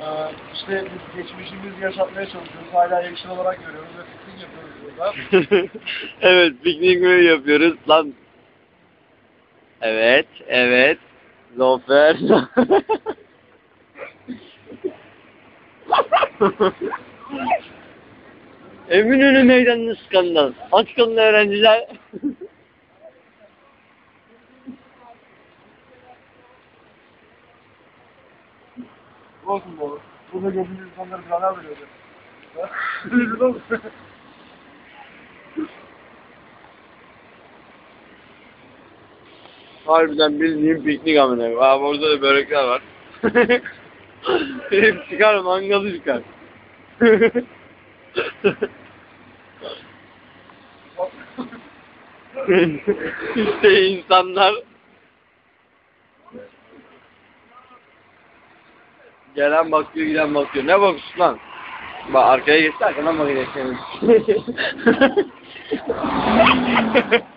Ee, işte biz geçmişimizi yaşatmaya çalışıyoruz. Hala yaşlı olarak görüyoruz ve piknik yapıyoruz burada. evet piknik günü yapıyoruz lan. Evet, evet. Zafer. Eminönü meydanının skandal. Aç kalın öğrenciler. Olsun bu. Burada gördüğünüz insanları birader veriyordu. Rezil olsun. Harbiden bildiğim piknik amına. Aa orada da börekler var. Hep çıkar mangalı çıkar. işte insanlar Gelen bakıyor giden bakıyor. Ne bakıyorsun lan? Bak arkaya geçti arkadan bakıyor.